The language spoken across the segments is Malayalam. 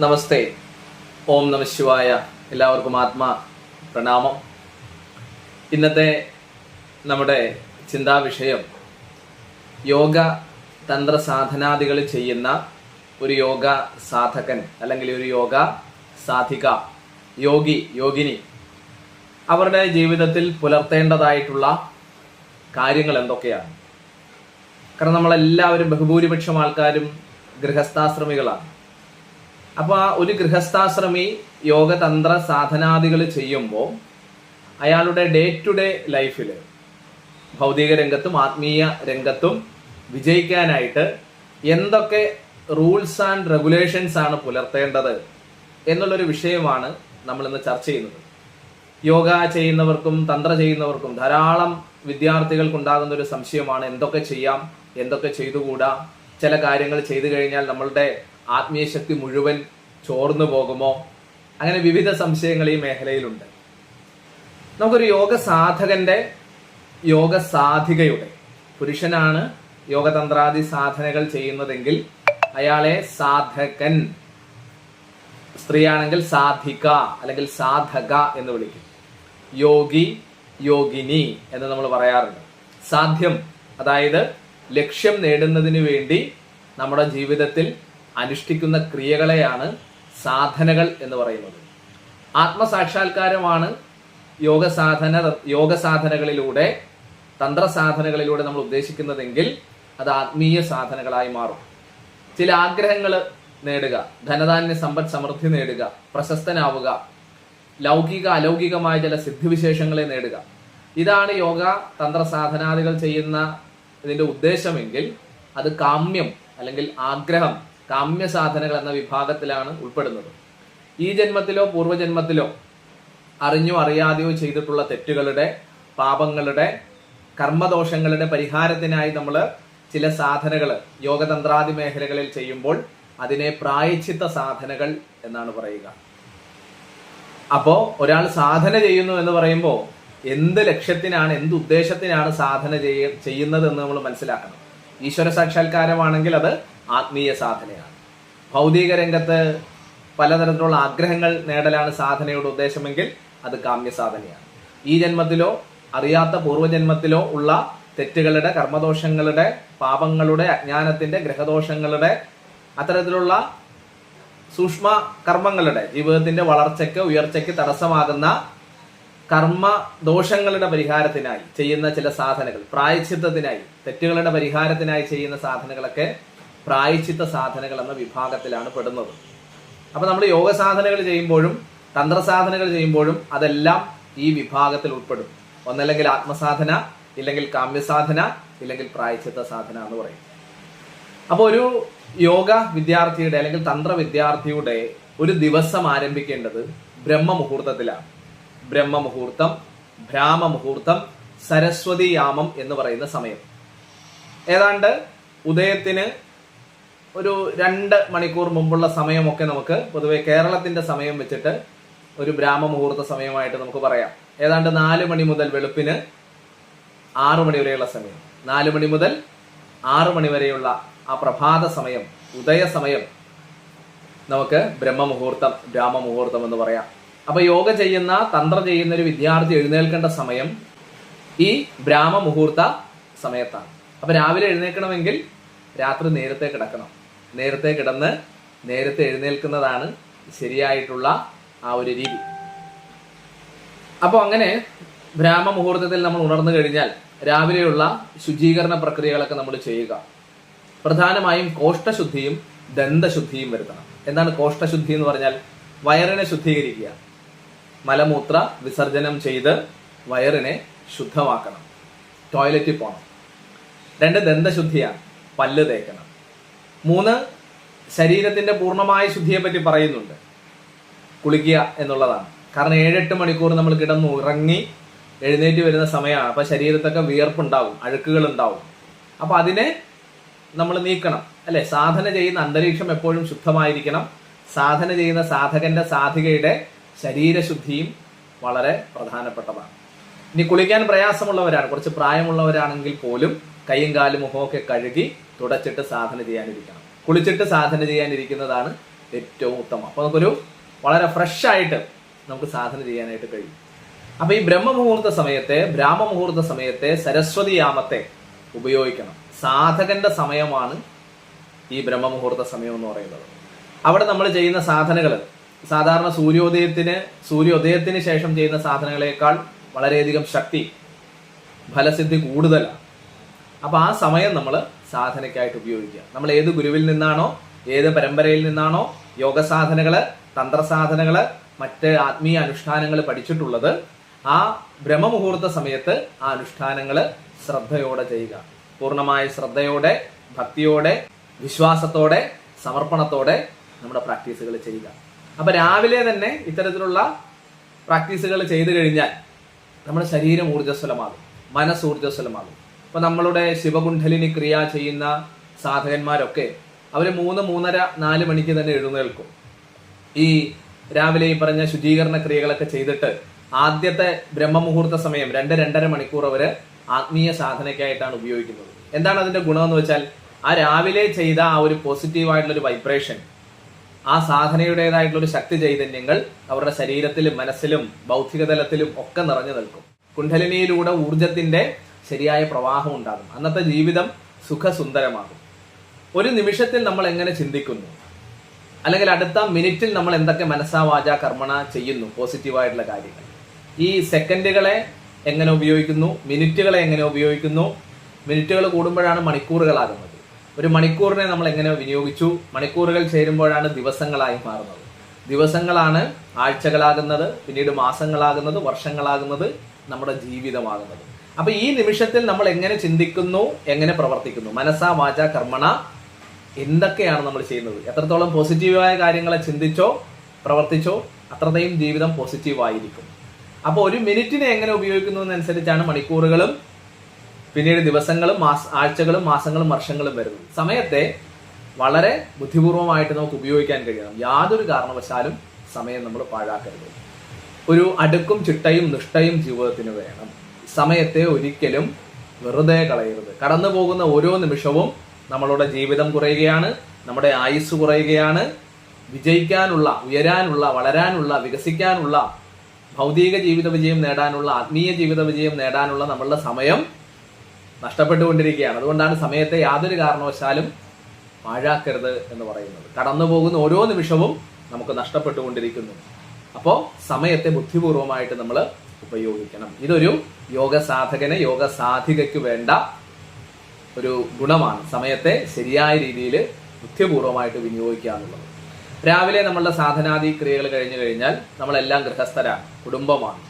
നമസ്തേ. ഓം നമ ശിവായ. എല്ലാവർക്കും ആത്മാ പ്രണാമം. ഇന്നത്തെ നമ്മുടെ ചിന്താവിഷയം യോഗ തന്ത്ര സാധനാദികൾ ചെയ്യുന്ന ഒരു യോഗ സാധകൻ അല്ലെങ്കിൽ ഒരു യോഗ സാധിക യോഗി യോഗിനി. അവരുടെ ജീവിതത്തിൽ പുലർത്തേണ്ടതായിട്ടുള്ള കാര്യങ്ങൾ എന്തൊക്കെയാണ്? കാരണം നമ്മളെല്ലാവരും ബഹുഭൂരിപക്ഷം ആൾക്കാരും ഗൃഹസ്ഥാശ്രമികളാണ്. അപ്പൊ ആ ഒരു ഗൃഹസ്ഥാശ്രമി യോഗതന്ത്ര സാധനാദികൾ ചെയ്യുമ്പോൾ അയാളുടെ ഡേ ടു ഡേ ലൈഫിൽ ഭൗതിക രംഗത്തും ആത്മീയ രംഗത്തും വിജയിക്കാനായിട്ട് എന്തൊക്കെ റൂൾസ് ആൻഡ് റെഗുലേഷൻസ് ആണ് പുലർത്തേണ്ടത് എന്നുള്ളൊരു വിഷയമാണ് നമ്മൾ ഇന്ന് ചർച്ച ചെയ്യുന്നത്. യോഗ ചെയ്യുന്നവർക്കും തന്ത്ര ചെയ്യുന്നവർക്കും ധാരാളം വിദ്യാർത്ഥികൾക്കുണ്ടാകുന്ന ഒരു സംശയമാണ് എന്തൊക്കെ ചെയ്യാം എന്തൊക്കെ ചെയ്തുകൂടാ ചില കാര്യങ്ങൾ ചെയ്തു കഴിഞ്ഞാൽ നമ്മളുടെ ആത്മീയ ശക്തി മുഴുവൻ ചോർന്നു പോകുമോ? അങ്ങനെ വിവിധ സംശയങ്ങൾ ഈ മേഖലയിലുണ്ട്. നമുക്കൊരു യോഗ സാധകന്റെ യോഗ സാധികയുടെ പുരുഷനാണ് യോഗതന്ത്രാദി സാധനകൾ ചെയ്യുന്നതെങ്കിൽ അയാളെ സാധകൻ സ്ത്രീയാണെങ്കിൽ സാധിക അല്ലെങ്കിൽ സാധക എന്ന് വിളിക്കും. യോഗി യോഗിനി എന്ന് നമ്മൾ പറയാറുണ്ട്. സാധ്യം അതായത് ലക്ഷ്യം നേടുന്നതിന് വേണ്ടി നമ്മുടെ ജീവിതത്തിൽ അനുഷ്ഠിക്കുന്ന ക്രിയകളെയാണ് സാധനകൾ എന്ന് പറയുന്നത്. ആത്മസാക്ഷാത്കാരമാണ് യോഗ സാധന യോഗ സാധനകളിലൂടെ തന്ത്ര സാധനകളിലൂടെ നമ്മൾ ഉദ്ദേശിക്കുന്നതെങ്കിൽ അത് ആത്മീയ സാധനകളായി മാറും. ചില ആഗ്രഹങ്ങൾ നേടുക ധനധാന്യ സമ്പദ് സമൃദ്ധി നേടുക പ്രശസ്തനാവുക ലൗകിക അലൗകികമായ ചില സിദ്ധിവിശേഷങ്ങളെ നേടുക. ഇതാണ് യോഗ തന്ത്ര സാധനാദികൾ ചെയ്യുന്ന ഇതിന്റെ ഉദ്ദേശമെങ്കിൽ അത് കാമ്യം അല്ലെങ്കിൽ ആഗ്രഹം കാമ്യ സാധനകൾ എന്ന വിഭാഗത്തിലാണ് ഉൾപ്പെടുന്നത്. ഈ ജന്മത്തിലോ പൂർവജന്മത്തിലോ അറിഞ്ഞോ അറിയാതെയോ ചെയ്തിട്ടുള്ള തെറ്റുകളുടെ പാപങ്ങളുടെ കർമ്മദോഷങ്ങളുടെ പരിഹാരത്തിനായി നമ്മൾ ചില സാധനകൾ യോഗതന്ത്രാദി മേഖലകളിൽ ചെയ്യുമ്പോൾ അതിനെ പ്രായച്ചിത്ത സാധനകൾ എന്നാണ് പറയുക. അപ്പോ ഒരാൾ സാധന ചെയ്യുന്നു എന്ന് പറയുമ്പോൾ എന്ത് ലക്ഷ്യത്തിനാണ് എന്ത് ഉദ്ദേശത്തിനാണ് സാധന ചെയ്യ ചെയ്യുന്നത് എന്ന് നമ്മൾ മനസ്സിലാക്കണം. ഈശ്വര സാക്ഷാത്കാരമാണെങ്കിൽ അത് ആത്മീയ സാധനയാണ്. ഭൗതിക രംഗത്ത് പലതരത്തിലുള്ള ആഗ്രഹങ്ങൾ നേടലാണ് സാധനയുടെ ഉദ്ദേശമെങ്കിൽ അത് കാമ്യ സാധനയാണ്. ഈ ജന്മത്തിലോ അറിയാത്ത പൂർവജന്മത്തിലോ ഉള്ള തെറ്റുകളുടെ കർമ്മദോഷങ്ങളുടെ പാപങ്ങളുടെ അജ്ഞാനത്തിന്റെ ഗ്രഹദോഷങ്ങളുടെ അത്തരത്തിലുള്ള സൂക്ഷ്മ കർമ്മങ്ങളുടെ ജീവിതത്തിന്റെ വളർച്ചയ്ക്ക് ഉയർച്ചയ്ക്ക് തടസ്സമാകുന്ന കർമ്മ ദോഷങ്ങളുടെ പരിഹാരത്തിനായി ചെയ്യുന്ന ചില സാധനകൾ പ്രായച്ചിത്തത്തിനായി തെറ്റുകളുടെ പരിഹാരത്തിനായി ചെയ്യുന്ന സാധനങ്ങളൊക്കെ പ്രായച്ചിത്ത സാധനകൾ എന്ന വിഭാഗത്തിലാണ് പെടുന്നത്. അപ്പൊ നമ്മൾ യോഗ സാധനകൾ ചെയ്യുമ്പോഴും തന്ത്ര സാധനകൾ ചെയ്യുമ്പോഴും അതെല്ലാം ഈ വിഭാഗത്തിൽ ഉൾപ്പെടും. ഒന്നല്ലെങ്കിൽ ആത്മസാധന ഇല്ലെങ്കിൽ കാമ്യസാധന ഇല്ലെങ്കിൽ പ്രായച്ചിത്ത സാധന എന്ന് പറയും. അപ്പോൾ ഒരു യോഗ വിദ്യാർത്ഥിയുടെ അല്ലെങ്കിൽ തന്ത്ര വിദ്യാർത്ഥിയുടെ ഒരു ദിവസം ആരംഭിക്കേണ്ടത് ബ്രഹ്മ മുഹൂർത്തത്തിലാണ് ബ്രഹ്മമുഹൂർത്തത്തിലാണ്. ബ്രഹ്മമുഹൂർത്തം ഭ്രാമമുഹൂർത്തം സരസ്വതി യാമം എന്ന് പറയുന്ന സമയം. ഏതാണ്ട് ഉദയത്തിന് ഒരു രണ്ട് മണിക്കൂർ മുമ്പുള്ള സമയമൊക്കെ നമുക്ക് പൊതുവെ കേരളത്തിന്റെ സമയം വെച്ചിട്ട് ഒരു ബ്രാഹ്മമുഹൂർത്ത സമയമായിട്ട് നമുക്ക് പറയാം. ഏതാണ്ട് നാല് മണി മുതൽ വെളുപ്പിന് ആറു മണി വരെയുള്ള സമയം. നാല് മണി മുതൽ ആറു മണി വരെയുള്ള ആ പ്രഭാത സമയം ഉദയ സമയം നമുക്ക് ബ്രഹ്മമുഹൂർത്തം ബ്രാഹ്മമുഹൂർത്തം എന്ന് പറയാം. അപ്പൊ യോഗ ചെയ്യുന്ന തന്ത്ര ചെയ്യുന്ന ഒരു വിദ്യാർത്ഥി എഴുന്നേൽക്കേണ്ട സമയം ഈ ബ്രാഹ്മമുഹൂർത്ത സമയത്താണ്. അപ്പൊ രാവിലെ എഴുന്നേൽക്കണമെങ്കിൽ രാത്രി നേരത്തെ കിടക്കണം. നേരത്തെ കിടന്ന് നേരത്തെ എഴുന്നേൽക്കുന്നതാണ് ശരിയായിട്ടുള്ള ആ ഒരു രീതി. അപ്പോൾ അങ്ങനെ ബ്രാഹ്മ മുഹൂർത്തത്തിൽ നമ്മൾ ഉണർന്നു കഴിഞ്ഞാൽ രാവിലെയുള്ള ശുചീകരണ പ്രക്രിയകളൊക്കെ നമ്മൾ ചെയ്യുക. പ്രധാനമായും കോഷ്ടശുദ്ധിയും ദന്തശുദ്ധിയും വരുത്തണം. എന്താണ് കോഷ്ടശുദ്ധി എന്ന് പറഞ്ഞാൽ? വയറിനെ ശുദ്ധീകരിക്കുക. മലമൂത്ര വിസർജനം ചെയ്ത് വയറിനെ ശുദ്ധമാക്കണം. ടോയ്ലറ്റിൽ പോകണം. രണ്ട് ദന്തശുദ്ധിയാണ്. പല്ല് തേക്കണം. മൂന്ന് ശരീരത്തിന്റെ പൂർണമായ ശുദ്ധിയെ പറ്റി പറയുന്നുണ്ട്. കുളിക്കുക എന്നുള്ളതാണ്. കാരണം ഏഴെട്ട് മണിക്കൂർ നമ്മൾ കിടന്നു ഉറങ്ങി എഴുന്നേറ്റ് വരുന്ന സമയമാണ്. അപ്പൊ ശരീരത്തൊക്കെ വിയർപ്പുണ്ടാവും അഴുക്കുകൾ ഉണ്ടാവും അപ്പൊ അതിനെ നമ്മൾ നീക്കണം. അല്ലെ? സാധന ചെയ്യുന്ന അന്തരീക്ഷം എപ്പോഴും ശുദ്ധമായിരിക്കണം. സാധന ചെയ്യുന്ന സാധകന്റെ സാധികയുടെ ശരീരശുദ്ധിയും വളരെ പ്രധാനപ്പെട്ടതാണ്. ഇനി കുളിക്കാൻ പ്രയാസമുള്ളവരാണ്. കുറച്ച് പ്രായമുള്ളവരാണെങ്കിൽ പോലും കൈയും കാലും മുഖമൊക്കെ കഴുകി തുടച്ചിട്ട് സാധന ചെയ്യാനിരിക്കണം. കുളിച്ചിട്ട് സാധന ചെയ്യാനിരിക്കുന്നതാണ് ഏറ്റവും ഉത്തമം. അപ്പൊ നമുക്കൊരു വളരെ ഫ്രഷ് ആയിട്ട് നമുക്ക് സാധന ചെയ്യാനായിട്ട് കഴിയും. അപ്പൊ ഈ ബ്രഹ്മമുഹൂർത്ത സമയത്തെ ബ്രാഹ്മമുഹൂർത്ത സമയത്തെ സരസ്വതി യാമത്തെ ഉപയോഗിക്കണം. സാധകന്റെ സമയമാണ് ഈ ബ്രഹ്മമുഹൂർത്ത സമയം എന്ന് പറയുന്നത്. അവിടെ നമ്മൾ ചെയ്യുന്ന സാധനകൾ സാധാരണ സൂര്യോദയത്തിന് സൂര്യോദയത്തിന് ശേഷം ചെയ്യുന്ന സാധനങ്ങളെക്കാൾ വളരെയധികം ശക്തി ഫലസിദ്ധി കൂടുതലാണ്. അപ്പൊ ആ സമയം നമ്മൾ സാധനയ്ക്കായിട്ട് ഉപയോഗിക്കുക. നമ്മൾ ഏത് ഗുരുവിൽ നിന്നാണോ ഏത് പരമ്പരയിൽ നിന്നാണോ യോഗ സാധനകൾ തന്ത്രസാധനകൾ മറ്റ് ആത്മീയ അനുഷ്ഠാനങ്ങൾ പഠിച്ചിട്ടുള്ളത് ആ ബ്രഹ്മമുഹൂർത്ത സമയത്ത് ആ അനുഷ്ഠാനങ്ങൾ ശ്രദ്ധയോടെ ചെയ്യുക. പൂർണമായ ശ്രദ്ധയോടെ ഭക്തിയോടെ വിശ്വാസത്തോടെ സമർപ്പണത്തോടെ നമ്മുടെ പ്രാക്ടീസുകൾ ചെയ്യുക. അപ്പം രാവിലെ തന്നെ ഇത്തരത്തിലുള്ള പ്രാക്ടീസുകൾ ചെയ്തു കഴിഞ്ഞാൽ നമ്മുടെ ശരീരം ഊർജസ്വലമാകും മനസ്സ് ഊർജസ്വലമാകും. അപ്പൊ നമ്മളുടെ ശിവകുണ്ഠലിനി ക്രിയ ചെയ്യുന്ന സാധകന്മാരൊക്കെ അവർ മൂന്ന് മൂന്നര നാല് മണിക്ക് തന്നെ എഴുന്നേൽക്കും. ഈ രാവിലെ ഈ പറഞ്ഞ ശുചീകരണ ക്രിയകളൊക്കെ ചെയ്തിട്ട് ആദ്യത്തെ ബ്രഹ്മമുഹൂർത്ത സമയം രണ്ട് രണ്ടര മണിക്കൂർ അവർ ആത്മീയ സാധനയ്ക്കായിട്ടാണ് ഉപയോഗിക്കുന്നത്. എന്താണ് അതിന്റെ ഗുണമെന്ന് വെച്ചാൽ ആ രാവിലെ ചെയ്ത ആ ഒരു പോസിറ്റീവ് ആയിട്ടുള്ള ഒരു വൈബ്രേഷൻ ആ സാധനയുടേതായിട്ടുള്ള ഒരു ശക്തി ചൈതന്യങ്ങൾ അവരുടെ ശരീരത്തിലും മനസ്സിലും ബൗദ്ധിക തലത്തിലും ഒക്കെ നിറഞ്ഞു നിൽക്കും. കുണ്ഠലിനിയിലൂടെ ഊർജത്തിന്റെ ശരിയായ പ്രവാഹം ഉണ്ടാകും. അന്നത്തെ ജീവിതം സുഖസുന്ദരമാകും. ഒരു നിമിഷത്തിൽ നമ്മൾ എങ്ങനെ ചിന്തിക്കുന്നു? അല്ലെങ്കിൽ അടുത്ത മിനിറ്റിൽ നമ്മൾ എന്തൊക്കെ മനസ്സാ വാച കർമ്മണ ചെയ്യുന്നു? പോസിറ്റീവായിട്ടുള്ള കാര്യങ്ങൾ. ഈ സെക്കൻഡുകളെ എങ്ങനെ ഉപയോഗിക്കുന്നു? മിനിറ്റുകളെ എങ്ങനെ ഉപയോഗിക്കുന്നു? മിനിറ്റുകൾ കൂടുമ്പോഴാണ് മണിക്കൂറുകളാകുന്നത്. ഒരു മണിക്കൂറിനെ നമ്മൾ എങ്ങനെ വിനിയോഗിച്ചു? മണിക്കൂറുകൾ ചേരുമ്പോഴാണ് ദിവസങ്ങളായി മാറുന്നത്. ദിവസങ്ങളാണ് ആഴ്ചകളാകുന്നത് പിന്നീട് മാസങ്ങളാകുന്നത് വർഷങ്ങളാകുന്നത് നമ്മുടെ ജീവിതമാകുന്നത്. അപ്പൊ ഈ നിമിഷത്തിൽ നമ്മൾ എങ്ങനെ ചിന്തിക്കുന്നു? എങ്ങനെ പ്രവർത്തിക്കുന്നു? മനസ്സാ വാച കർമ്മണ എന്തൊക്കെയാണ് നമ്മൾ ചെയ്യുന്നത്? എത്രത്തോളം പോസിറ്റീവായ കാര്യങ്ങളെ ചിന്തിച്ചോ പ്രവർത്തിച്ചോ അത്രയും ജീവിതം പോസിറ്റീവ് ആയിരിക്കും അപ്പോൾ ഒരു മിനിറ്റിനെ എങ്ങനെ ഉപയോഗിക്കുന്നതിനനുസരിച്ചാണ് മണിക്കൂറുകളും പിന്നീട് ദിവസങ്ങളും മാസ ആഴ്ചകളും മാസങ്ങളും വർഷങ്ങളും വരുന്നത്. സമയത്തെ വളരെ ബുദ്ധിപൂർവമായിട്ട് നമുക്ക് ഉപയോഗിക്കാൻ കഴിയണം. യാതൊരു കാരണവശാലും സമയം നമ്മൾ പാഴാക്കരുത്. ഒരു അടുക്കും ചിട്ടയും നിഷ്ഠയും ജീവിതത്തിന് വേണം. സമയത്തെ ഒരിക്കലും വെറുതെ കളയരുത്. കടന്നു പോകുന്ന ഓരോ നിമിഷവും നമ്മളുടെ ജീവിതം കുറയുകയാണ് നമ്മുടെ ആയുസ് കുറയുകയാണ്. വിജയിക്കാനുള്ള ഉയരാനുള്ള വളരാനുള്ള വികസിക്കാനുള്ള ഭൗതിക ജീവിത വിജയം നേടാനുള്ള ആത്മീയ ജീവിത വിജയം നേടാനുള്ള നമ്മളുടെ സമയം നഷ്ടപ്പെട്ടുകൊണ്ടിരിക്കുകയാണ്. അതുകൊണ്ടാണ് സമയത്തെ യാതൊരു കാരണവശാലും പാഴാക്കരുത് എന്ന് പറയുന്നത്. കടന്നു പോകുന്ന ഓരോ നിമിഷവും നമുക്ക് നഷ്ടപ്പെട്ടുകൊണ്ടിരിക്കുന്നു. അപ്പോൾ സമയത്തെ ബുദ്ധിപൂർവമായിട്ട് നമ്മൾ ഉപയോഗിക്കണം. ഇതൊരു യോഗ സാധകന് യോഗ സാധികയ്ക്ക് വേണ്ട ഒരു ഗുണമാണ്. സമയത്തെ ശരിയായ രീതിയിൽ ബുദ്ധിപൂർവമായിട്ട് വിനിയോഗിക്കുക എന്നുള്ളത്. രാവിലെ നമ്മളുടെ സാധനാദി ക്രിയകൾ കഴിഞ്ഞു കഴിഞ്ഞാൽ നമ്മളെല്ലാം ഗൃഹസ്ഥരാണ് കുടുംബമാണ്.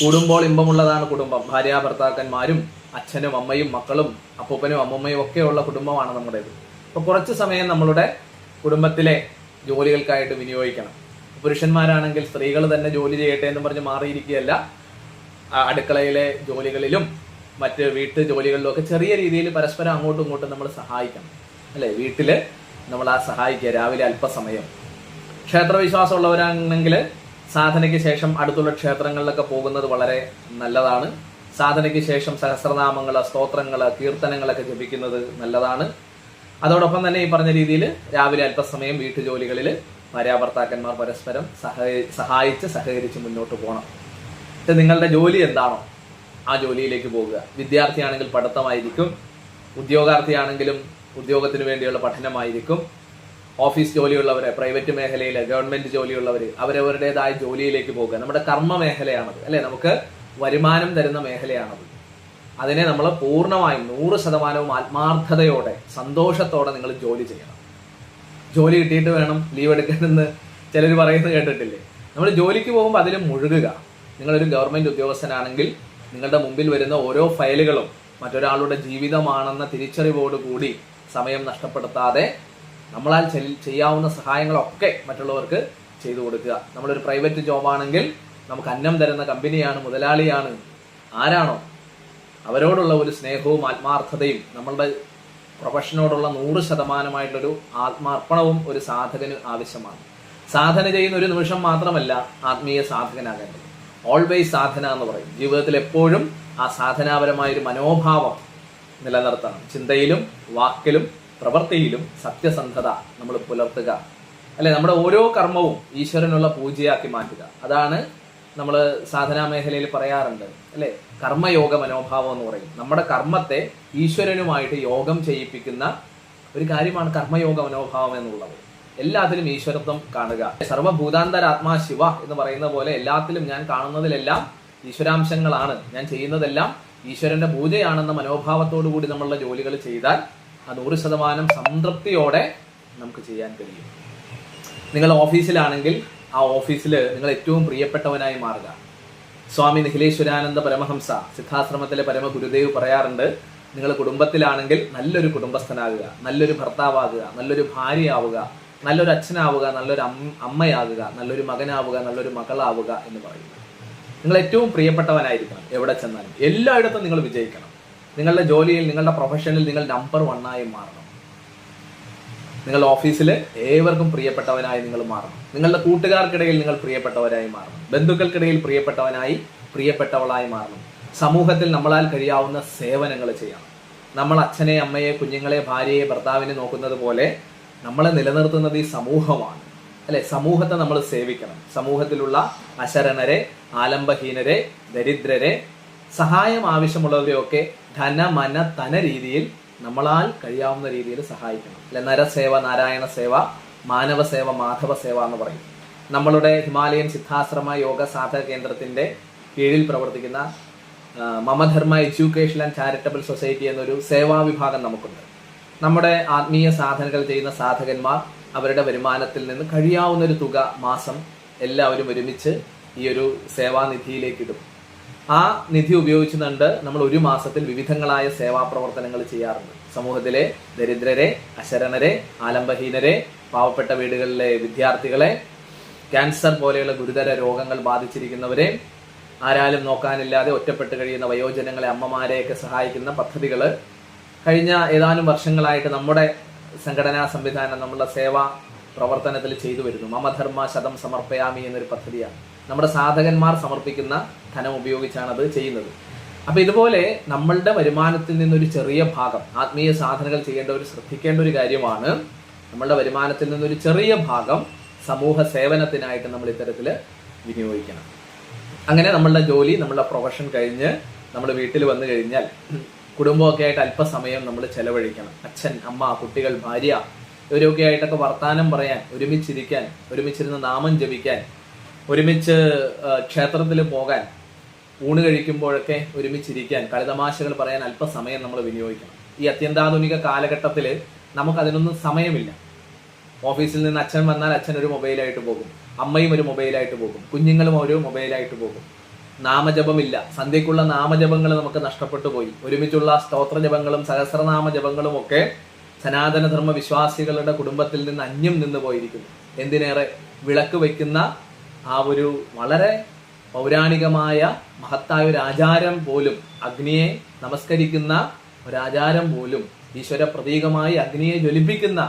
കൂടുമ്പോൾ ഇമ്പമുള്ളതാണ് കുടുംബം. ഭാര്യ ഭർത്താക്കന്മാരും അച്ഛനും അമ്മയും മക്കളും അപ്പൂപ്പനും അമ്മമ്മയും ഒക്കെയുള്ള കുടുംബമാണ് നമ്മുടേത്. അപ്പൊ കുറച്ച് സമയം നമ്മളുടെ കുടുംബത്തിലെ ജോലികൾക്കായിട്ട് വിനിയോഗിക്കണം. പുരുഷന്മാരാണെങ്കിൽ സ്ത്രീകൾ തന്നെ ജോലി ചെയ്യട്ടെ എന്ന് പറഞ്ഞ് മാറിയിരിക്കുകയല്ല. അടുക്കളയിലെ ജോലികളിലും മറ്റ് വീട്ടു ജോലികളിലും ഒക്കെ ചെറിയ രീതിയിൽ പരസ്പരം അങ്ങോട്ടും ഇങ്ങോട്ടും നമ്മൾ സഹായിക്കണം. അല്ലെ? വീട്ടിൽ നമ്മൾ ആ സഹായിക്കുക രാവിലെ അല്പസമയം. ക്ഷേത്രവിശ്വാസമുള്ളവരാണെങ്കിൽ സാധനയ്ക്ക് ശേഷം അടുത്തുള്ള ക്ഷേത്രങ്ങളിലൊക്കെ പോകുന്നത് വളരെ നല്ലതാണ്. സാധനയ്ക്ക് ശേഷം സഹസ്രനാമങ്ങൾ സ്തോത്രങ്ങൾ കീർത്തനങ്ങളൊക്കെ ജപിക്കുന്നത് നല്ലതാണ്. അതോടൊപ്പം തന്നെ ഈ പറഞ്ഞ രീതിയിൽ രാവിലെ അല്പസമയം വീട്ടുജോലികളിൽ ഭാര്യാഭർത്താക്കന്മാർ പരസ്പരം സഹ സഹായിച്ച് സഹകരിച്ച് മുന്നോട്ട് പോകണം പക്ഷെ നിങ്ങളുടെ ജോലി എന്താണോ ആ ജോലിയിലേക്ക് പോകുക വിദ്യാർത്ഥിയാണെങ്കിൽ പഠിത്തമായിരിക്കും. ഉദ്യോഗാർത്ഥിയാണെങ്കിലും ഉദ്യോഗത്തിന് വേണ്ടിയുള്ള പഠനമായിരിക്കും. ഓഫീസ് ജോലിയുള്ളവരെ പ്രൈവറ്റ് മേഖലയിൽ ഗവൺമെന്റ് ജോലിയുള്ളവർ അവരവരുടേതായ ജോലിയിലേക്ക് പോകുക നമ്മുടെ കർമ്മ മേഖലയാണത് അല്ലെ? നമുക്ക് വരുമാനം തരുന്ന മേഖലയാണത്. അതിനെ നമ്മൾ പൂർണമായും നൂറ് ശതമാനവും ആത്മാർത്ഥതയോടെ സന്തോഷത്തോടെ നിങ്ങൾ ജോലി ചെയ്യണം. ജോലി കിട്ടിയിട്ട് വേണം ലീവ് എടുക്കണമെന്ന് ചിലർ പറയുന്നത് കേട്ടിട്ടില്ലേ? നമ്മൾ ജോലിക്ക് പോകുമ്പോൾ അതിൽ മുഴുകുക. നിങ്ങളൊരു ഗവൺമെന്റ് ഉദ്യോഗസ്ഥനാണെങ്കിൽ നിങ്ങളുടെ മുമ്പിൽ വരുന്ന ഓരോ ഫയലുകളും മറ്റൊരാളുടെ ജീവിതമാണെന്ന തിരിച്ചറിവോടുകൂടി സമയം നഷ്ടപ്പെടുത്താതെ നമ്മളാൽ ചെയ്യാവുന്ന സഹായങ്ങളൊക്കെ മറ്റുള്ളവർക്ക് ചെയ്തു കൊടുക്കുക. നമ്മളൊരു പ്രൈവറ്റ് ജോബാണെങ്കിൽ നമുക്ക് അന്നം തരുന്ന കമ്പനിയാണ് മുതലാളിയാണ്. ആരാണോ? അവരോടുള്ള ഒരു സ്നേഹവും ആത്മാർത്ഥതയും നമ്മളുടെ പ്രൊഫഷനോടുള്ള നൂറ് ശതമാനമായിട്ടുള്ളൊരു ആത്മാർപ്പണവും ഒരു സാധകന് ആവശ്യമാണ്. സാധന ചെയ്യുന്ന ഒരു നിമിഷം മാത്രമല്ല ആത്മീയ സാധകനാകേണ്ടത്. ഓൾവേസ് സാധന എന്ന് പറയും. ജീവിതത്തിൽ എപ്പോഴും ആ സാധനാപരമായ ഒരു മനോഭാവം നിലനിർത്തണം. ചിന്തയിലും വാക്കിലും പ്രവൃത്തിയിലും സത്യസന്ധത നമ്മൾ പുലർത്തുക. അല്ലെ നമ്മുടെ ഓരോ കർമ്മവും ഈശ്വരനുള്ള പൂജയാക്കി മാറ്റുക. അതാണ് നമ്മൾ സാധനാ മേഖലയിൽ പറയാറുണ്ട്. അല്ലെ കർമ്മയോഗ മനോഭാവം എന്ന് പറയും. നമ്മുടെ കർമ്മത്തെ ഈശ്വരനുമായിട്ട് യോഗം ചെയ്യിപ്പിക്കുന്ന ഒരു കാര്യമാണ് കർമ്മയോഗ മനോഭാവം എന്നുള്ളത്. എല്ലാത്തിലും ഈശ്വരത്വം കാണുക. സർവഭൂതാന്തരാത്മാ ശിവ എന്ന് പറയുന്ന പോലെ എല്ലാത്തിലും ഞാൻ കാണുന്നതിലെല്ലാം ഈശ്വരാംശങ്ങളാണ്. ഞാൻ ചെയ്യുന്നതെല്ലാം ഈശ്വരന്റെ പൂജയാണെന്ന മനോഭാവത്തോടു കൂടി നമ്മളുടെ ജോലികൾ ചെയ്താൽ ആ നൂറ് ശതമാനം സംതൃപ്തിയോടെ നമുക്ക് ചെയ്യാൻ കഴിയും. നിങ്ങൾ ഓഫീസിലാണെങ്കിൽ ആ ഓഫീസിൽ നിങ്ങൾ ഏറ്റവും പ്രിയപ്പെട്ടവനായി മാറുക. സ്വാമി നിഖിലേശ്വരാനന്ദ പരമഹംസ സിദ്ധാശ്രമത്തിലെ പരമ ഗുരുദേവ് പറയാറുണ്ട് നിങ്ങൾ കുടുംബത്തിലാണെങ്കിൽ നല്ലൊരു കുടുംബസ്ഥനാകുക നല്ലൊരു ഭർത്താവാകുക നല്ലൊരു ഭാര്യയാവുക നല്ലൊരു അച്ഛനാവുക നല്ലൊരു അമ്മ- അമ്മയാകുക നല്ലൊരു മകനാവുക നല്ലൊരു മകളാവുക എന്ന് പറയുന്നു നിങ്ങൾ ഏറ്റവും പ്രിയപ്പെട്ടവനായിരിക്കണം എവിടെ ചെന്നാലും. എല്ലായിടത്തും നിങ്ങൾ വിജയിക്കണം. നിങ്ങളുടെ ജോലിയിൽ നിങ്ങളുടെ പ്രൊഫഷനിൽ നിങ്ങൾ നമ്പർ വണ്ണായി മാറണം. നിങ്ങൾ ഓഫീസിൽ ഏവർക്കും പ്രിയപ്പെട്ടവനായി നിങ്ങൾ മാറണം നിങ്ങളുടെ കൂട്ടുകാർക്കിടയിൽ നിങ്ങൾ പ്രിയപ്പെട്ടവരായി മാറണം ബന്ധുക്കൾക്കിടയിൽ പ്രിയപ്പെട്ടവനായി പ്രിയപ്പെട്ടവളായി മാറണം സമൂഹത്തിൽ നമ്മളാൽ കഴിയാവുന്ന സേവനങ്ങൾ ചെയ്യണം. നമ്മൾ അച്ഛനെ അമ്മയെ കുഞ്ഞുങ്ങളെ ഭാര്യയെ ഭർത്താവിനെ നോക്കുന്നത് പോലെ നമ്മളെ നിലനിർത്തുന്നത് ഈ സമൂഹമാണ്. അല്ലെ? സമൂഹത്തെ നമ്മൾ സേവിക്കണം. സമൂഹത്തിലുള്ള അശരണരെ ആലംബഹീനരെ ദരിദ്രരെ സഹായം ആവശ്യമുള്ളവരെയൊക്കെ ധന മന തന രീതിയിൽ നമ്മളാൽ കഴിയാവുന്ന രീതിയിൽ സഹായിക്കണം. അല്ലെ നരസേവ നാരായണ സേവ മാനവ സേവ മാധവ സേവ എന്ന് പറയും. നമ്മളുടെ ഹിമാലയൻ സിദ്ധാശ്രമ യോഗ സാധക കേന്ദ്രത്തിന്റെ കീഴിൽ പ്രവർത്തിക്കുന്ന Mamadharma education and charitable society എന്നൊരു സേവാ വിഭാഗം നമുക്കുണ്ട്. നമ്മുടെ ആത്മീയ സാധനകൾ ചെയ്യുന്ന സാധകന്മാർ അവരുടെ വരുമാനത്തിൽ നിന്ന് കഴിയാവുന്ന ഒരു തുക മാസം എല്ലാവരും ഒരുമിച്ച് ഈ ഒരു സേവാനിധിയിലേക്ക് ഇടും. ആ നിധി ഉപയോഗിച്ചുകൊണ്ട് നമ്മൾ ഒരു മാസത്തിൽ വിവിധങ്ങളായ സേവാ പ്രവർത്തനങ്ങൾ ചെയ്യാറുണ്ട്. സമൂഹത്തിലെ ദരിദ്രരെ അശരണരെ ആലംബഹീനരെ പാവപ്പെട്ട വീടുകളിലെ വിദ്യാർത്ഥികളെ ക്യാൻസർ പോലെയുള്ള ഗുരുതര രോഗങ്ങൾ ബാധിച്ചിരിക്കുന്നവരെ ആരാലും നോക്കാനില്ലാതെ ഒറ്റപ്പെട്ട് കഴിയുന്ന വയോജനങ്ങളെ അമ്മമാരെയൊക്കെ സഹായിക്കുന്ന പദ്ധതികൾ കഴിഞ്ഞ ഏതാനും വർഷങ്ങളായിട്ട് നമ്മുടെ സംഘടനാ സംവിധാനം നമ്മളുടെ സേവാ പ്രവർത്തനത്തിൽ ചെയ്തു വരുന്നു. മമധർമ്മ ശതം സമർപ്പയാമി എന്നൊരു പദ്ധതിയാണ്. നമ്മുടെ സാധകന്മാർ സമർപ്പിക്കുന്ന ധനം ഉപയോഗിച്ചാണ് അത് ചെയ്യുന്നത്. അപ്പൊ ഇതുപോലെ നമ്മളുടെ വരുമാനത്തിൽ നിന്നൊരു ചെറിയ ഭാഗം ആത്മീയ സാധനകൾ ചെയ്യേണ്ട ഒരു ശ്രദ്ധിക്കേണ്ട ഒരു കാര്യമാണ്. നമ്മളുടെ വരുമാനത്തിൽ നിന്നൊരു ചെറിയ ഭാഗം സമൂഹ സേവനത്തിനായിട്ട് നമ്മൾ ഇത്തരത്തിൽ വിനിയോഗിക്കണം. അങ്ങനെ നമ്മളുടെ ജോലി നമ്മളുടെ പ്രൊഫഷൻ കഴിഞ്ഞ് നമ്മൾ വീട്ടിൽ വന്നു കഴിഞ്ഞാൽ കുടുംബമൊക്കെ ആയിട്ട് അല്പസമയം നമ്മൾ ചെലവഴിക്കണം. അച്ഛൻ അമ്മ കുട്ടികൾ ഭാര്യ ഇവരൊക്കെ ആയിട്ടൊക്കെ വർത്തമാനം പറയാൻ ഒരുമിച്ചിരിക്കാൻ ഒരുമിച്ചിരുന്ന് നാമം ജപിക്കാൻ ഒരുമിച്ച് ക്ഷേത്രത്തിൽ പോകാൻ ഊണ് കഴിക്കുമ്പോഴൊക്കെ ഒരുമിച്ചിരിക്കാൻ കളിതമാശകൾ പറയാൻ അല്പസമയം നമ്മൾ വിനിയോഗിക്കണം. ഈ അത്യന്താധുനിക കാലഘട്ടത്തിൽ നമുക്കതിനൊന്നും സമയമില്ല. ഓഫീസിൽ നിന്ന് അച്ഛൻ വന്നാൽ അച്ഛൻ ഒരു മൊബൈലായിട്ട് പോകും. അമ്മയും ഒരു മൊബൈലായിട്ട് പോകും. കുഞ്ഞുങ്ങളും ഒരു മൊബൈലായിട്ട് പോകും. നാമജപമില്ല. സന്ധ്യക്കുള്ള നാമജപങ്ങൾ നമുക്ക് നഷ്ടപ്പെട്ടു പോയി. ഒരുമിച്ചുള്ള സ്തോത്രജപങ്ങളും സഹസ്രനാമ ജപങ്ങളും ഒക്കെ സനാതനധർമ്മ വിശ്വാസികളുടെ കുടുംബത്തിൽ നിന്ന് അന്യം നിന്ന് പോയിരിക്കുന്നു. എന്തിനേറെ വിളക്ക് വയ്ക്കുന്ന ആ ഒരു വളരെ പൗരാണികമായ മഹത്തായ ഒരു ആചാരം പോലും അഗ്നിയെ നമസ്കരിക്കുന്ന ഒരാചാരം പോലും ഈശ്വര പ്രതീകമായി അഗ്നിയെ ജ്വലിപ്പിക്കുന്ന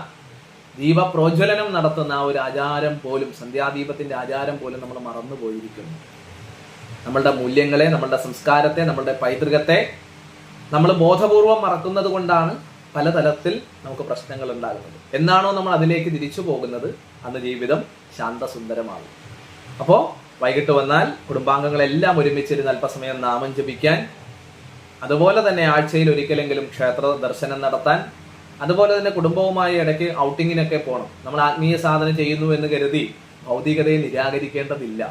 ദീപപ്രോജ്വലനം നടത്തുന്ന ആ ഒരു ആചാരം പോലും സന്ധ്യാദീപത്തിന്റെ ആചാരം പോലും നമ്മൾ മറന്നു പോയിരിക്കുന്നു നമ്മളുടെ മൂല്യങ്ങളെ നമ്മളുടെ സംസ്കാരത്തെ നമ്മളുടെ പൈതൃകത്തെ നമ്മൾ ബോധപൂർവം മറക്കുന്നത് കൊണ്ടാണ് പലതരത്തിൽ നമുക്ക് പ്രശ്നങ്ങൾ ഉണ്ടാകുന്നത്. എന്നാണോ നമ്മൾ അതിലേക്ക് തിരിച്ചു പോകുന്നത്? അന്ന് ജീവിതം ശാന്തസുന്ദരമാകും. അപ്പോൾ വൈകിട്ട് വന്നാൽ കുടുംബാംഗങ്ങളെല്ലാം ഒരുമിച്ചിരുന്ന് അല്പസമയം നാമം ജപിക്കാൻ അതുപോലെ തന്നെ ആഴ്ചയിൽ ഒരിക്കലെങ്കിലും ക്ഷേത്ര ദർശനം നടത്താൻ അതുപോലെ തന്നെ കുടുംബവുമായി ഇടയ്ക്ക് ഔട്ടിങ്ങിനൊക്കെ പോകണം നമ്മൾ ആത്മീയ സാധന ചെയ്യുന്നു എന്ന് കരുതി ഭൗതികതയെ നിരാകരിക്കേണ്ടതില്ല.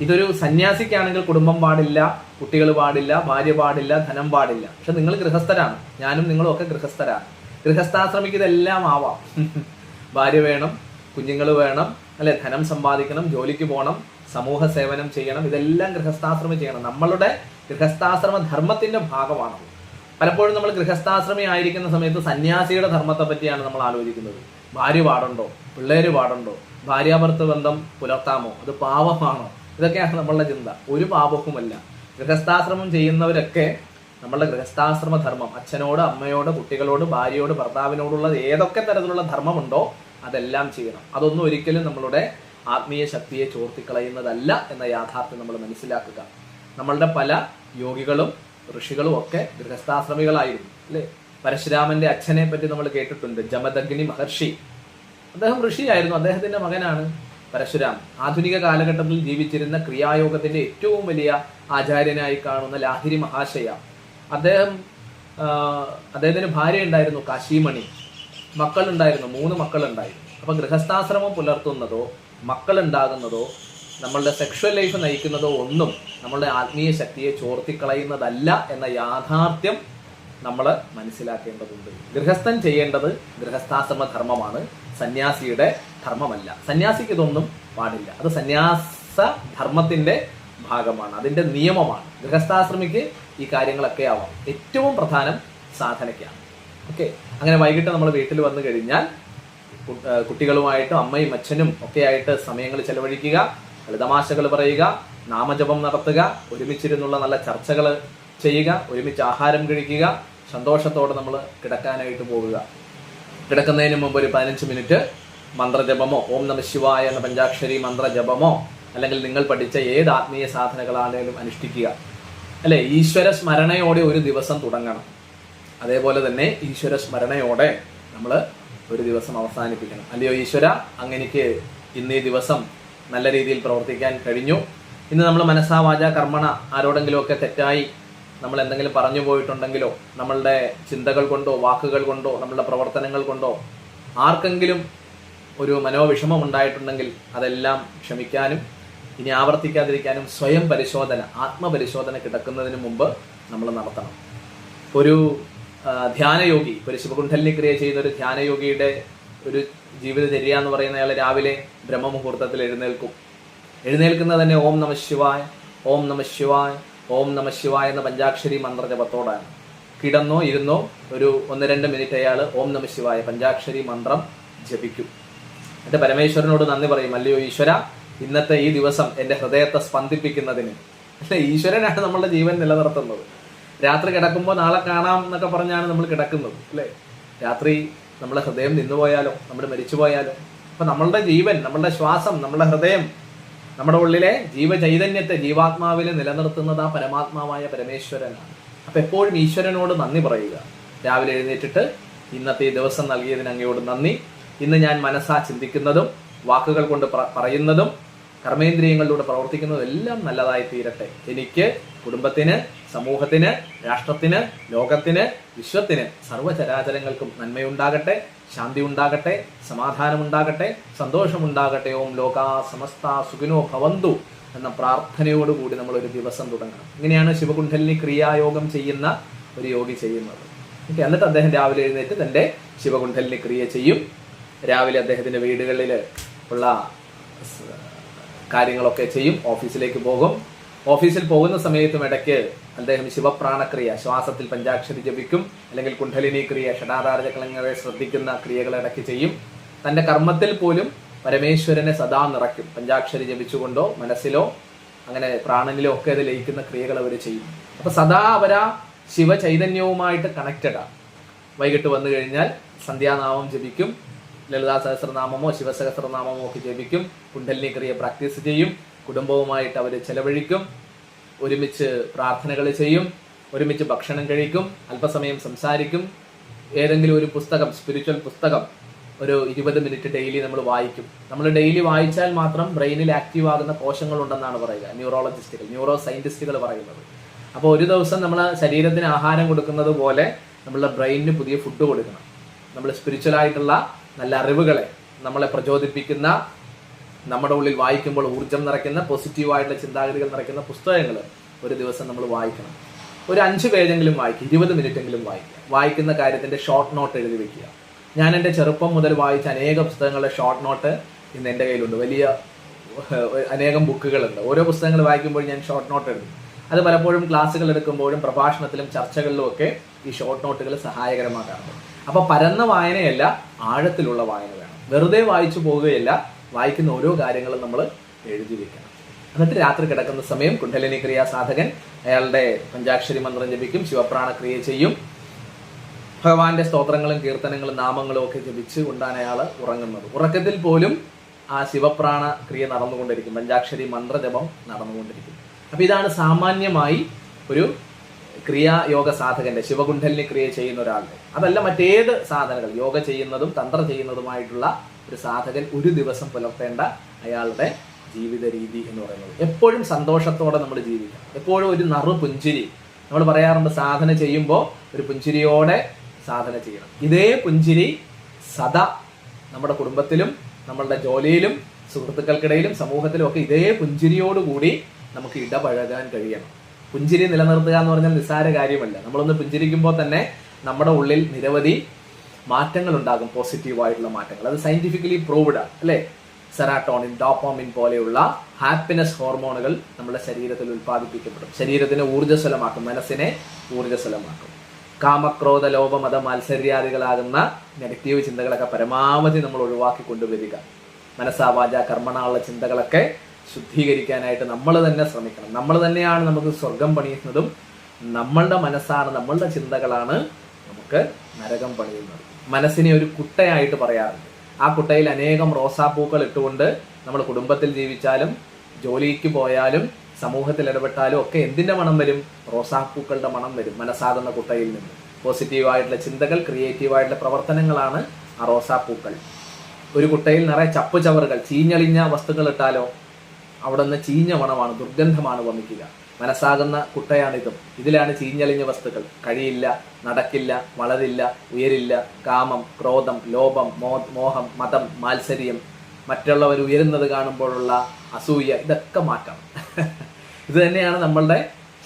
ഇതൊരു സന്യാസിക്കാണെങ്കിൽ കുടുംബം പാടില്ല കുട്ടികൾ പാടില്ല ഭാര്യ പാടില്ല ധനം പാടില്ല. പക്ഷെ നിങ്ങൾ ഗൃഹസ്ഥരാണ്. ഞാനും നിങ്ങളും ഒക്കെ ഗൃഹസ്ഥരാണ്. ഗൃഹസ്ഥാശ്രമിക്ക് ഇതെല്ലാം ആവാം. ഭാര്യ വേണം കുഞ്ഞുങ്ങൾ വേണം അല്ലെ? ധനം സമ്പാദിക്കണം ജോലിക്ക് പോകണം സമൂഹ സേവനം ചെയ്യണം ഇതെല്ലാം ഗൃഹസ്ഥാശ്രമം ചെയ്യണം. നമ്മളുടെ ഗൃഹസ്ഥാശ്രമ ധർമ്മത്തിന്റെ ഭാഗമാണ്. പലപ്പോഴും നമ്മൾ ഗൃഹസ്ഥാശ്രമി ആയിരിക്കുന്ന സമയത്ത് സന്യാസിയുടെ ധർമ്മത്തെ പറ്റിയാണ് നമ്മൾ ആലോചിക്കുന്നത്. ഭാര്യ പാടുണ്ടോ? പിള്ളേര് പാടുണ്ടോ? ഭാര്യാഭർത്ത ബന്ധം പുലർത്താമോ? അത് പാപമാണോ? ഇതൊക്കെയാണ് നമ്മളുടെ ചിന്ത. ഒരു പാപവുമല്ല. ഗൃഹസ്ഥാശ്രമം ചെയ്യുന്നവരൊക്കെ നമ്മളുടെ ഗൃഹസ്ഥാശ്രമ ധർമ്മം അച്ഛനോട് അമ്മയോട് കുട്ടികളോട് ഭാര്യയോട് ഭർത്താവിനോടുള്ള ഏതൊക്കെ തരത്തിലുള്ള ധർമ്മമുണ്ടോ അതെല്ലാം ചെയ്യണം. അതൊന്നും ഒരിക്കലും നമ്മളുടെ ആത്മീയ ശക്തിയെ ചോർത്തിക്കളയുന്നതല്ല എന്ന യാഥാർത്ഥ്യം നമ്മൾ മനസ്സിലാക്കുക. നമ്മളുടെ പല യോഗികളും ഋഷികളും ഒക്കെ ഗൃഹസ്ഥാശ്രമികളായിരുന്നു അല്ലേ? പരശുരാമന്റെ അച്ഛനെ പറ്റി നമ്മൾ കേട്ടിട്ടുണ്ട് ജമദഗ്നി മഹർഷി. അദ്ദേഹം ഋഷിയായിരുന്നു അദ്ദേഹത്തിന്റെ മകനാണ് പരശുരാം. ആധുനിക കാലഘട്ടത്തിൽ ജീവിച്ചിരുന്ന ക്രിയായോഗത്തിന്റെ ഏറ്റവും വലിയ ആചാര്യനായി കാണുന്ന ലാഹിരി മഹാശയ. അദ്ദേഹം അദ്ദേഹത്തിന് ഭാര്യ ഉണ്ടായിരുന്നു കാശിമണി. മക്കളുണ്ടായിരുന്നു മൂന്ന് മക്കളുണ്ടായിരുന്നു. അപ്പൊ ഗൃഹസ്ഥാശ്രമം പുലർത്തുന്നതോ മക്കളുണ്ടാകുന്നതോ നമ്മളുടെ സെക്ഷൽ ലൈഫ് നയിക്കുന്നതോ ഒന്നും നമ്മളുടെ ആത്മീയ ശക്തിയെ ചോർത്തിക്കളയുന്നതല്ല എന്ന യാഥാർത്ഥ്യം നമ്മൾ മനസ്സിലാക്കേണ്ടതുണ്ട്. ഗൃഹസ്ഥൻ ചെയ്യേണ്ടത് ഗൃഹസ്ഥാശ്രമ ധർമ്മമാണ്. സന്യാസിയുടെ ധർമ്മമല്ല. സന്യാസിക്ക് ഇതൊന്നും പാടില്ല. അത് സന്യാസ ധർമ്മത്തിന്റെ ഭാഗമാണ്. അതിന്റെ നിയമമാണ്. ഗൃഹസ്ഥാശ്രമിക്ക് ഈ കാര്യങ്ങളൊക്കെ ആവാം. ഏറ്റവും പ്രധാനം സാധനയ്ക്കാണ്. ഓക്കെ അങ്ങനെ വൈകിട്ട് നമ്മൾ വീട്ടിൽ വന്നു കഴിഞ്ഞാൽ കുട്ടികളുമായിട്ടും അമ്മയും അച്ഛനും ഒക്കെ ആയിട്ട് സമയങ്ങൾ ചെലവഴിക്കുക ലളിതമാശകൾ പറയുക നാമജപം നടത്തുക ഒരുമിച്ചിരുന്നുള്ള നല്ല ചർച്ചകൾ ചെയ്യുക ഒരുമിച്ച് ആഹാരം കഴിക്കുക സന്തോഷത്തോടെ നമ്മൾ കിടക്കാനായിട്ട് പോവുക. കിടക്കുന്നതിന് മുമ്പ് ഒരു പതിനഞ്ച് മിനിറ്റ് മന്ത്രജപമോ ഓം നമ ശിവായ എന്ന പഞ്ചാക്ഷരി മന്ത്രജപമോ അല്ലെങ്കിൽ നിങ്ങൾ പഠിച്ച ഏത് ആത്മീയ സാധനകളാണേലും അനുഷ്ഠിക്കുക. അല്ലെ? ഈശ്വര സ്മരണയോടെ ഒരു ദിവസം തുടങ്ങണം. അതേപോലെ തന്നെ ഈശ്വര സ്മരണയോടെ നമ്മൾ ഒരു ദിവസം അവസാനിപ്പിക്കണം. അല്ലയോ ഈശ്വര അങ്ങനെക്ക് ഇന്ന് ഈ ദിവസം നല്ല രീതിയിൽ പ്രവർത്തിക്കാൻ കഴിഞ്ഞു. ഇന്ന് നമ്മൾ മനസ്സാ വാച കർമ്മണ ആരോടെങ്കിലുമൊക്കെ തെറ്റായി നമ്മൾ എന്തെങ്കിലും പറഞ്ഞു പോയിട്ടുണ്ടെങ്കിലോ നമ്മളുടെ ചിന്തകൾ കൊണ്ടോ വാക്കുകൾ കൊണ്ടോ നമ്മളുടെ പ്രവർത്തനങ്ങൾ കൊണ്ടോ ആർക്കെങ്കിലും ഒരു മനോവിഷമം ഉണ്ടായിട്ടുണ്ടെങ്കിൽ അതെല്ലാം ക്ഷമിക്കാനും ഇനി ആവർത്തിക്കാതിരിക്കാനും സ്വയം പരിശോധന ആത്മപരിശോധന കിടക്കുന്നതിന് മുമ്പ് നമ്മൾ നടത്തണം. ഒരു ധ്യാനയോഗി ശിവകുണ്ഠലിനി ക്രിയ ചെയ്യുന്ന ഒരു ധ്യാനയോഗിയുടെ ഒരു ജീവിതചര്യ എന്ന് പറയുന്ന അയാൾ രാവിലെ ബ്രഹ്മമുഹൂർത്തത്തിൽ എഴുന്നേൽക്കും. എഴുന്നേൽക്കുന്നത് തന്നെ ഓം നമ ശിവായ ഓം നമ ശിവായ ഓം നമ ശിവായ എന്ന പഞ്ചാക്ഷരി മന്ത്രജപത്തോടാണ്. കിടന്നോ ഇരുന്നോ ഒരു ഒന്ന് രണ്ട് മിനിറ്റ് അയാൾ ഓം നമ ശിവായ പഞ്ചാക്ഷരി മന്ത്രം ജപിക്കും. എന്നിട്ട് പരമേശ്വരനോട് നന്ദി പറയും അല്ലയോ ഈശ്വര ഇന്നത്തെ ഈ ദിവസം എന്റെ ഹൃദയത്തെ സ്പന്ദിപ്പിക്കുന്നതിന്. അല്ലെ ഈശ്വരനാണ് നമ്മളുടെ ജീവൻ നിലനിർത്തുന്നത്. രാത്രി കിടക്കുമ്പോൾ നാളെ കാണാം എന്നൊക്കെ പറഞ്ഞാണ് നമ്മൾ കിടക്കുന്നത് അല്ലേ? രാത്രി നമ്മളെ ഹൃദയം നിന്നുപോയാലോ നമ്മൾ മരിച്ചുപോയാലോ അപ്പൊ നമ്മളുടെ ജീവൻ നമ്മളുടെ ശ്വാസം നമ്മളുടെ ഹൃദയം നമ്മുടെ ഉള്ളിലെ ജീവചൈതന്യത്തെ ജീവാത്മാവിനെ നിലനിർത്തുന്നത് ആ പരമാത്മാവായ പരമേശ്വരനാണ്. അപ്പൊ എപ്പോഴും ഈശ്വരനോട് നന്ദി പറയുക. രാവിലെ എഴുന്നേറ്റിട്ട് ഇന്നത്തെ ദിവസം നൽകിയതിന് അങ്ങയോട് നന്ദി. ഇന്ന് ഞാൻ മനസ്സാ ചിന്തിക്കുന്നതും വാക്കുകൾ കൊണ്ട് പറയുന്നതും കർമ്മേന്ദ്രിയങ്ങളിലൂടെ പ്രവർത്തിക്കുന്നതെല്ലാം നല്ലതായി തീരട്ടെ എനിക്ക് കുടുംബത്തിന് സമൂഹത്തിന് രാഷ്ട്രത്തിന് ലോകത്തിന് വിശ്വത്തിന് സർവചരാചരങ്ങൾക്കും നന്മയുണ്ടാകട്ടെ ശാന്തി ഉണ്ടാകട്ടെ സമാധാനമുണ്ടാകട്ടെ സന്തോഷമുണ്ടാകട്ടെ. ഓം ലോകാ സമസ്ത സുഖിനോ ഭവന്തു എന്ന പ്രാർത്ഥനയോടുകൂടി നമ്മൾ ഒരു ദിവസം തുടങ്ങണം. ഇങ്ങനെയാണ് ശിവകുണ്ഠലിനി ക്രിയായോഗം ചെയ്യുന്ന ഒരു യോഗി ചെയ്യുന്നത്. എന്നിട്ട് അദ്ദേഹം രാവിലെ എഴുന്നേറ്റ് തന്റെ ശിവകുണ്ഠലിനി ക്രിയ ചെയ്യും. രാവിലെ അദ്ദേഹത്തിന്റെ വീടുകളിൽ ഉള്ള കാര്യങ്ങളൊക്കെ ചെയ്യും. ഓഫീസിലേക്ക് പോകും. ഓഫീസിൽ പോകുന്ന സമയത്തും ഇടയ്ക്ക് അദ്ദേഹം ശിവപ്രാണക്രിയ ശ്വാസത്തിൽ പഞ്ചാക്ഷരി ജപിക്കും. അല്ലെങ്കിൽ കുണ്ഠലിനി ക്രിയ ഷടാധാരചക്രങ്ങളെ ശ്രദ്ധിക്കുന്ന ക്രിയകൾ ഇടയ്ക്ക് ചെയ്യും. തന്റെ കർമ്മത്തിൽ പോലും പരമേശ്വരനെ സദാ നിറയ്ക്കും. പഞ്ചാക്ഷരി ജപിച്ചുകൊണ്ടോ മനസ്സിലോ അങ്ങനെ പ്രാണനിലോ ഒക്കെ അത് ലയിക്കുന്ന ക്രിയകൾ അവർ ചെയ്യും. അപ്പൊ സദാ അവരാ ശിവചൈതന്യവുമായിട്ട് കണക്റ്റഡാ വൈകിട്ട് വന്നു കഴിഞ്ഞാൽ സന്ധ്യാനാമം ജപിക്കും. ലളിതാ സഹസ്രനാമമോ ശിവസഹസ്രനാമമോ ഒക്കെ ജപിക്കും. കുണ്ടലിനി ക്രിയ പ്രാക്ടീസ് ചെയ്യും. കുടുംബവുമായിട്ട് അവർ ചെലവഴിക്കും. ഒരുമിച്ച് പ്രാർത്ഥനകൾ ചെയ്യും. ഒരുമിച്ച് ഭക്ഷണം കഴിക്കും. അല്പസമയം സംസാരിക്കും. ഏതെങ്കിലും ഒരു പുസ്തകം സ്പിരിച്വൽ പുസ്തകം ഒരു ഇരുപത് മിനിറ്റ് ഡെയിലി നമ്മൾ വായിക്കും. നമ്മൾ ഡെയിലി വായിച്ചാൽ മാത്രം ബ്രെയിനിൽ ആക്റ്റീവ് ആകുന്ന കോശങ്ങൾ ഉണ്ടെന്നാണ് പറയുക. ന്യൂറോളജിസ്റ്റുകൾ ന്യൂറോ സയന്റിസ്റ്റുകൾ പറയുന്നത്. അപ്പോൾ ഒരു ദിവസം നമ്മൾ ശരീരത്തിന് ആഹാരം കൊടുക്കുന്നത് പോലെ നമ്മളുടെ ബ്രെയിനിന് പുതിയ ഫുഡ് കൊടുക്കണം. നമ്മൾ സ്പിരിച്വൽ ആയിട്ടുള്ള നല്ല അറിവുകളെ നമ്മളെ പ്രചോദിപ്പിക്കുന്ന നമ്മുടെ ഉള്ളിൽ വായിക്കുമ്പോൾ ഊർജം നിറയ്ക്കുന്ന പോസിറ്റീവായിട്ടുള്ള ചിന്താഗതികൾ നിറയ്ക്കുന്ന പുസ്തകങ്ങൾ ഒരു ദിവസം നമ്മൾ വായിക്കണം. ഒരു അഞ്ച് പേജെങ്കിലും വായിക്കുക ഇരുപത് മിനിറ്റെങ്കിലും വായിക്കുക. വായിക്കുന്ന കാര്യത്തിന്റെ ഷോർട്ട് നോട്ട് എഴുതി വെക്കുക. ഞാൻ എന്റെ ചെറുപ്പം മുതൽ വായിച്ച അനേക പുസ്തകങ്ങളുടെ ഷോർട്ട് നോട്ട് ഇന്ന് എന്റെ കയ്യിലുണ്ട്. വലിയ അനേകം ബുക്കുകളുണ്ട്. ഓരോ പുസ്തകങ്ങൾ വായിക്കുമ്പോഴും ഞാൻ ഷോർട്ട് നോട്ട് എഴുതും. അത് പലപ്പോഴും ക്ലാസ്സുകൾ എടുക്കുമ്പോഴും പ്രഭാഷണത്തിലും ചർച്ചകളിലും ഒക്കെ ഈ ഷോർട്ട് നോട്ടുകൾ സഹായകരമാകാറുണ്ട്. അപ്പൊ പരന്ന വായനയല്ല ആഴത്തിലുള്ള വായന വേണം. വെറുതെ വായിച്ചു പോവുകയല്ല വായിക്കുന്ന ഓരോ കാര്യങ്ങളും നമ്മൾ എഴുതി വെക്കണം. എന്നിട്ട് രാത്രി കിടക്കുന്ന സമയം കുണ്ഡലിനി ക്രിയാ സാധകൻ അയാളുടെ പഞ്ചാക്ഷരി മന്ത്രം ജപിക്കും ശിവപ്രാണ ക്രിയ ചെയ്യും. ഭഗവാന്റെ സ്തോത്രങ്ങളും കീർത്തനങ്ങളും നാമങ്ങളും ഒക്കെ ജപിച്ച് കൊണ്ടാണ് അയാൾ ഉറങ്ങുന്നത്. ഉറക്കത്തിൽ പോലും ആ ശിവപ്രാണ ക്രിയ നടന്നുകൊണ്ടിരിക്കും. പഞ്ചാക്ഷരി മന്ത്രജപം നടന്നുകൊണ്ടിരിക്കും. അപ്പൊ ഇതാണ് സാമാന്യമായി ഒരു ക്രിയാ യോഗ സാധകന്റെ ശിവകുണ്ഠലിനി ക്രിയ ചെയ്യുന്ന ഒരാളുടെ. അതല്ല മറ്റേത് സാധനകൾ യോഗ ചെയ്യുന്നതും തന്ത്ര ചെയ്യുന്നതുമായിട്ടുള്ള ഒരു സാധകൻ ഒരു ദിവസം പുലർത്തേണ്ട അയാളുടെ ജീവിത രീതി എന്ന് പറയുന്നത്. എപ്പോഴും സന്തോഷത്തോടെ നമ്മൾ ജീവിക്കണം. എപ്പോഴും ഒരു നറു പുഞ്ചിരി. നമ്മൾ പറയാറുണ്ട് സാധന ചെയ്യുമ്പോൾ ഒരു പുഞ്ചിരിയോടെ സാധന ചെയ്യണം. ഇതേ പുഞ്ചിരി സദാ നമ്മുടെ കുടുംബത്തിലും നമ്മളുടെ ജോലിയിലും സുഹൃത്തുക്കൾക്കിടയിലും സമൂഹത്തിലും ഒക്കെ ഇതേ പുഞ്ചിരിയോടുകൂടി നമുക്ക് ഇടപഴകാൻ കഴിയണം. പുഞ്ചിരി നിലനിർത്തുക എന്ന് പറഞ്ഞാൽ നിസ്സാര കാര്യമല്ല. നമ്മളൊന്ന് പുഞ്ചിരിക്കുമ്പോൾ തന്നെ നമ്മുടെ ഉള്ളിൽ നിരവധി മാറ്റങ്ങൾ ഉണ്ടാകും പോസിറ്റീവായിട്ടുള്ള മാറ്റങ്ങൾ. അത് സയന്റിഫിക്കലി പ്രൂവ്ഡ് ആണ് അല്ലേ? സെറാട്ടോണിൻ ഡോപ്പോമിൻ പോലെയുള്ള ഹാപ്പിനെസ് ഹോർമോണുകൾ നമ്മുടെ ശരീരത്തിൽ ഉൽപ്പാദിപ്പിക്കപ്പെടും. ശരീരത്തിനെ ഊർജസ്വലമാക്കും മനസ്സിനെ ഊർജസ്വലമാക്കും. കാമക്രോധ ലോപ മത മത്സര്യാദികളാകുന്ന നെഗറ്റീവ് ചിന്തകളൊക്കെ പരമാവധി നമ്മൾ ഒഴിവാക്കി കൊണ്ടുവരിക. മനസ്സാവാച കർമ്മണമുള്ള ചിന്തകളൊക്കെ ശുദ്ധീകരിക്കാനായിട്ട് നമ്മൾ തന്നെ ശ്രമിക്കണം. നമ്മൾ തന്നെയാണ് നമുക്ക് സ്വർഗം പണിയുന്നതും നമ്മളുടെ മനസ്സാണ് നമ്മളുടെ ചിന്തകളാണ് നമുക്ക് നരകം പണിയുന്നത്. മനസ്സിനെ ഒരു കുട്ടയായിട്ട് പറയാറുണ്ട്. ആ കുട്ടയിൽ അനേകം റോസാപ്പൂക്കൾ ഇട്ടുകൊണ്ട് നമ്മൾ കുടുംബത്തിൽ ജീവിച്ചാലും ജോലിക്ക് പോയാലും സമൂഹത്തിൽ ഇടപെട്ടാലും ഒക്കെ എന്തിന്റെ മണം വരും? റോസാപ്പൂക്കളുടെ മണം വരും മനസ്സാകുന്ന കുട്ടയിൽ നിന്ന്. പോസിറ്റീവായിട്ടുള്ള ചിന്തകൾ ക്രിയേറ്റീവായിട്ടുള്ള പ്രവർത്തനങ്ങളാണ് ആ റോസാപ്പൂക്കൾ. ഒരു കുട്ടയിൽ നിറയെ ചപ്പ് ചവറുകൾ ചീഞ്ഞളിഞ്ഞ വസ്തുക്കൾ ഇട്ടാലോ? അവിടെ നിന്ന് ചീഞ്ഞ മണമാണ് ദുർഗന്ധമാണ് വമിക്കുക. മനസ്സാകുന്ന കുട്ടയാണിതും. ഇതിലാണ് ചീഞ്ഞളിഞ്ഞ വസ്തുക്കൾ. കഴിയില്ല നടക്കില്ല വളരില്ല ഉയരില്ല. കാമം ക്രോധം ലോപം മോ മോഹം മതം മാത്സര്യം. മറ്റുള്ളവർ ഉയരുന്നത് കാണുമ്പോഴുള്ള അസൂയ ഇതൊക്കെ മാറ്റണം ഇത് തന്നെയാണ് നമ്മളുടെ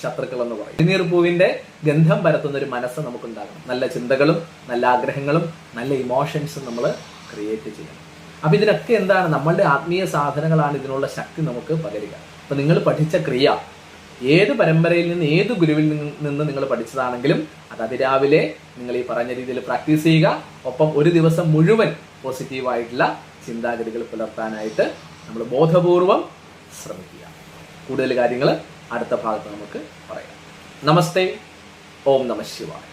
ശത്രുക്കൾ എന്ന് പറയും ഇനീർ പൂവിന്റെ ഗന്ധം പരത്തുന്ന ഒരു മനസ്സ് നമുക്കുണ്ടാകണം. നല്ല ചിന്തകളും നല്ല ആഗ്രഹങ്ങളും നല്ല ഇമോഷൻസും നമ്മൾ ക്രിയേറ്റ് ചെയ്യണം. അപ്പൊ ഇതിനൊക്കെ എന്താണ് നമ്മളുടെ ആത്മീയ സാധനങ്ങളാണ് ഇതിനുള്ള ശക്തി നമുക്ക് പകരുക. അപ്പൊ നിങ്ങൾ പഠിച്ച ക്രിയ ഏത് പരമ്പരയിൽ നിന്ന് ഏത് ഗുരുവിൽ നിന്ന് നിങ്ങൾ പഠിച്ചതാണെങ്കിലും അത് അതിരാവിലെ നിങ്ങൾ ഈ പറഞ്ഞ രീതിയിൽ പ്രാക്ടീസ് ചെയ്യുക. ഒപ്പം ഒരു ദിവസം മുഴുവൻ പോസിറ്റീവായിട്ടുള്ള ചിന്താഗതികൾ പുലർത്താനായിട്ട് നമ്മൾ ബോധപൂർവം ശ്രമിക്കുക. കൂടുതൽ കാര്യങ്ങൾ അടുത്ത ഭാഗത്ത് നമുക്ക് പറയാം. നമസ്തേ. ഓം നമ ശിവായ.